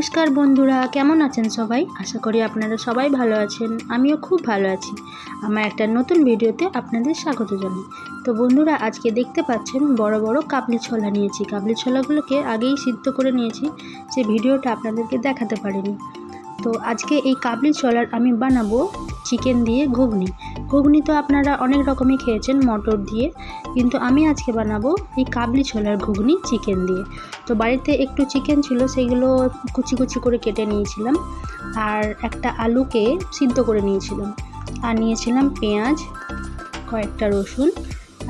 নমস্কার বন্ধুরা, কেমন আছেন সবাই? আশা করি আপনারা সবাই ভালো আছেন, আমিও খুব ভালো আছি। আমার একটা নতুন ভিডিওতে আপনাদের স্বাগত জানাই। তো বন্ধুরা, আজকে দেখতে পাচ্ছেন বড় বড় কাবলি ছোলা নিয়েছি। কাবলি ছোলাগুলোকে আগেই সিদ্ধ করে নিয়েছি, যে ভিডিওটা আপনাদেরকে দেখাতে পারিনি। তো আজকে এই কাবলি ছোলার আমি বানাবো চিকেন দিয়ে ঘুগনি। ঘুগনি তো আপনারা অনেক রকমই খেয়েছেন মটর দিয়ে, কিন্তু আমি আজকে বানাবো এই কাবলি ছোলার ঘুগনি চিকেন দিয়ে। তো বাড়িতে একটু চিকেন ছিল, সেগুলো কুচি কুচি করে কেটে নিয়েছিলাম, আর একটা আলুকে সিদ্ধ করে নিয়েছিলাম। আর নিয়েছিলাম পেঁয়াজ, কয়েকটা রসুন,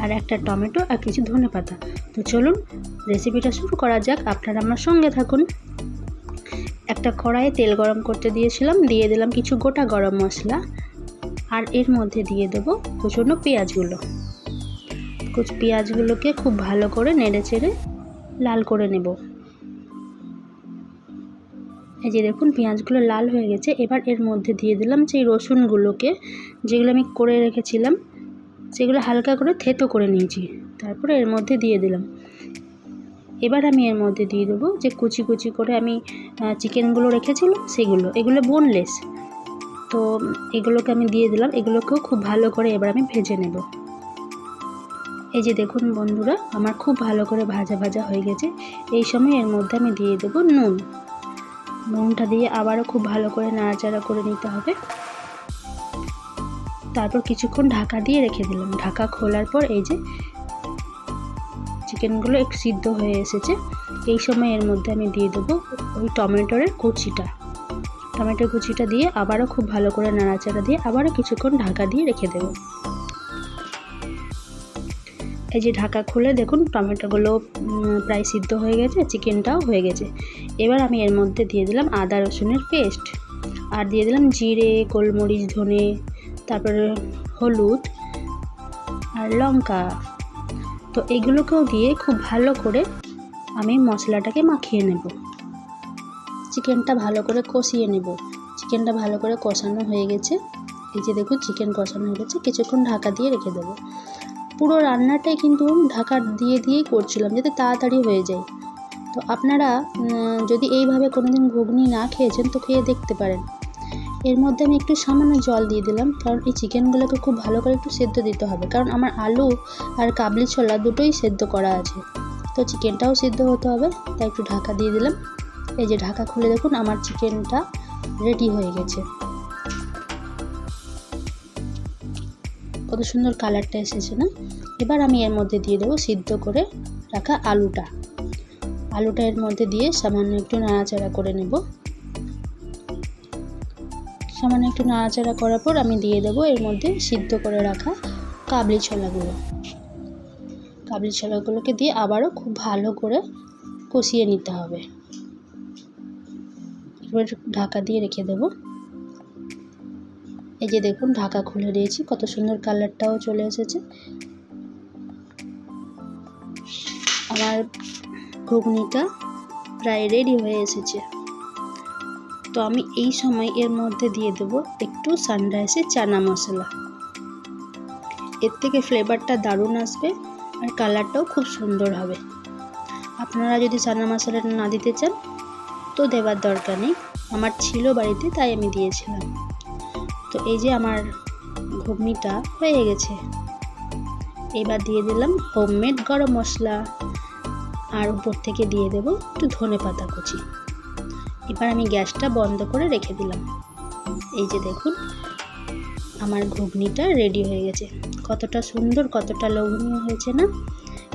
আর একটা টমেটো, আর কিছু ধনে পাতা। তো চলুন রেসিপিটা শুরু করা যাক, আপনারা আমার সঙ্গে থাকুন। একটা কড়াইয়ে তেল গরম করতে দিয়েছিলাম, দিয়ে দিলাম কিছু গোটা গরম মশলা। আর এর মধ্যে দিয়ে দেবো কুচনো পেঁয়াজগুলো। কুচ, পেঁয়াজগুলোকে খুব ভালো করে নেড়ে চেড়ে লাল করে নেব। এই যে দেখুন, পেঁয়াজগুলো লাল হয়ে গেছে। এবার এর মধ্যে দিয়ে দিলাম সেই রসুনগুলোকে, যেগুলো আমি করে রেখেছিলাম, সেগুলো হালকা করে থেতো করে নিয়েছি। তারপরে এর মধ্যে দিয়ে দিলাম। এবার আমি এর মধ্যে দিয়ে দেবো যে কুচি কুচি করে আমি চিকেনগুলো রেখেছিলাম, সেগুলো। এগুলো বোনলেস তো এগুলোকে আমি দিয়ে দিলাম। এগুলোকেও খুব ভালো করে এবার আমি ভেজে নেব। এই যে দেখুন বন্ধুরা, আমার খুব ভালো করে ভাজা ভাজা হয়ে গেছে। এই সময় এর মধ্যে আমি দিয়ে দেবো নুন। নুনটা দিয়ে আবারও খুব ভালো করে নাড়াচাড়া করে নিতে হবে। তারপর কিছুক্ষণ ঢাকা দিয়ে রেখে দিলাম। ঢাকা খোলার পর এই যে চিকেনগুলো একটু সিদ্ধ হয়ে এসেছে। এই সময় এর মধ্যে আমি দিয়ে দেবো ওই টমেটোরের কুচিটা। টমেটোর কুচিটা দিয়ে আবারও খুব ভালো করে নাড়াচাড়া দিয়ে আবারও কিছুক্ষণ ঢাকা দিয়ে রেখে দেবো। এই যে ঢাকা খুলে দেখুন, টমেটোগুলো প্রায় সিদ্ধ হয়ে গেছে, চিকেনটাও হয়ে গেছে। এবার আমি এর মধ্যে দিয়ে দিলাম আদা রসুনের পেস্ট। আর দিয়ে দিলাম জিরে, গোলমরিচ, ধনে, তারপরে হলুদ আর লঙ্কা। তো এগুলোকেও দিয়ে খুব ভালো করে আমি মশলাটাকে মাখিয়ে নেব। চিকেনটা ভালো করে কষিয়ে নেব। চিকেনটা ভালো করে কষানো হয়ে গেছে। এই যে দেখুন, চিকেন কষানো হয়ে গেছে। কিছুক্ষণ ঢাকা দিয়ে রেখে দেবো। পুরো রান্নাটাই কিন্তু ঢাকা দিয়ে দিয়েই করছিলাম, যাতে তাড়াতাড়ি হয়ে যায়। তো আপনারা যদি এইভাবে কোনো দিন ঘুগনি না খেয়েছেন, তো খেয়ে দেখতে পারেন। এর মধ্যে আমি একটু সামান্য জল দিয়ে দিলাম, কারণ এই চিকেনগুলোকে খুব ভালো করে একটু সেদ্ধ দিতে হবে। কারণ আমার আলু আর কাবলি ছোলা দুটোই সেদ্ধ করা আছে। তো চিকেনটাও সেদ্ধ হতে হবে, তাই একটু ঢাকা দিয়ে দিলাম। এই যে ঢাকা খুলে দেখুন, আমার চিকেনটা রেডি হয়ে গেছে। কত সুন্দর কালারটা এসেছে না? এবার আমি এর মধ্যে দিয়ে দেবো সিদ্ধ করে রাখা আলুটা। আলুটা এর মধ্যে দিয়ে সামান্য একটু নাড়াচাড়া করে নেব। সামান্য একটু নাড়াচাড়া করার পর আমি দিয়ে দেবো এর মধ্যে সিদ্ধ করে রাখা কাবলি ছোলাগুলো। কাবলি ছোলাগুলোকে দিয়ে আবারও খুব ভালো করে কষিয়ে নিতে হবে। এবার ঢাকা দিয়ে রেখে দেবো। এই যে দেখুন, ঢাকা খুলে দিয়েছি, কত সুন্দর কালারটাও চলে এসেছে। আমার ঘুগনিটা প্রায় রেডি হয়ে এসেছে। তো আমি এই সময় এর মধ্যে দিয়ে দেবো একটু সানরাইসের চানা মশলা। এর থেকে ফ্লেভারটা দারুণ আসবে আর কালারটাও খুব সুন্দর হবে। আপনারা যদি চানা মশলাটা না দিতে চান তো দেওয়ার দরকার নেই। আমার ছিল বাড়িতে, তাই আমি দিয়েছিলাম। তো এই যে আমার ঘুগনিটা হয়ে গেছে। এবার দিয়ে দিলাম হোমমেড গরম মশলা। আর উপর থেকে দিয়ে দেব একটু ধনে পাতা কুচি। এবার আমি গ্যাসটা বন্ধ করে রেখে দিলাম। এই যে দেখুন, আমার ঘুগনিটা রেডি হয়ে গেছে। কতটা সুন্দর, কতটা লোভনীয় হয়েছে না?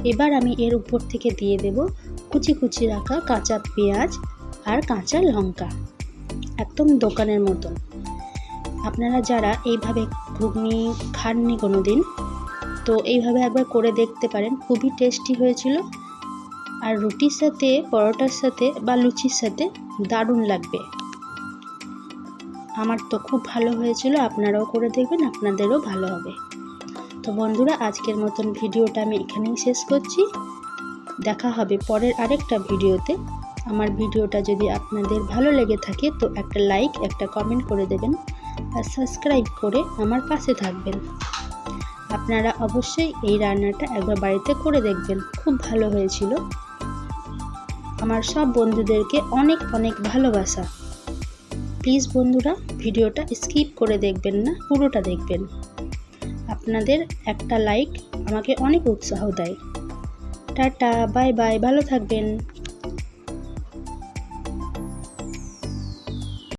এবার আমি এর উপর থেকে দিয়ে দেব কুচি কুচি রাখা কাঁচা পেঁয়াজ আর কাঁচা লঙ্কা, একদম দোকানের মতন। আপনারা যারা এইভাবে ঘুগনি খাননি কোনো দিন তো এইভাবে একবার করে দেখতে পারেন। খুবই টেস্টি হয়েছিল। আর রুটির সাথে, পরোটার সাথে বা লুচির সাথে দারুণ লাগবে। আমার তো খুব ভালো হয়েছিল, আপনারাও করে দেখবেন, আপনাদেরও ভালো হবে। তো বন্ধুরা, আজকের মতন ভিডিওটা আমি এখানেই শেষ করছি। দেখা হবে পরের আরেকটা ভিডিওতে। আমার ভিডিওটা যদি আপনাদের ভালো লেগে থাকে, তো একটা লাইক একটা কমেন্ট করে দেবেন আর সাবস্ক্রাইব করে আমার পাশে থাকবেন। আপনারা অবশ্যই এই রান্নাটা একবার বাড়িতে করে দেখবেন, খুব ভালো হয়েছিল। আমার সব বন্ধুদেরকে অনেক অনেক ভালোবাসা। প্লিজ বন্ধুরা, ভিডিওটা স্কিপ করে দেখবেন না, পুরোটা দেখবেন। আপনাদের একটা লাইক আমাকে অনেক উৎসাহ দেয়। টাটা বাই বাই ভালো থাকবেন।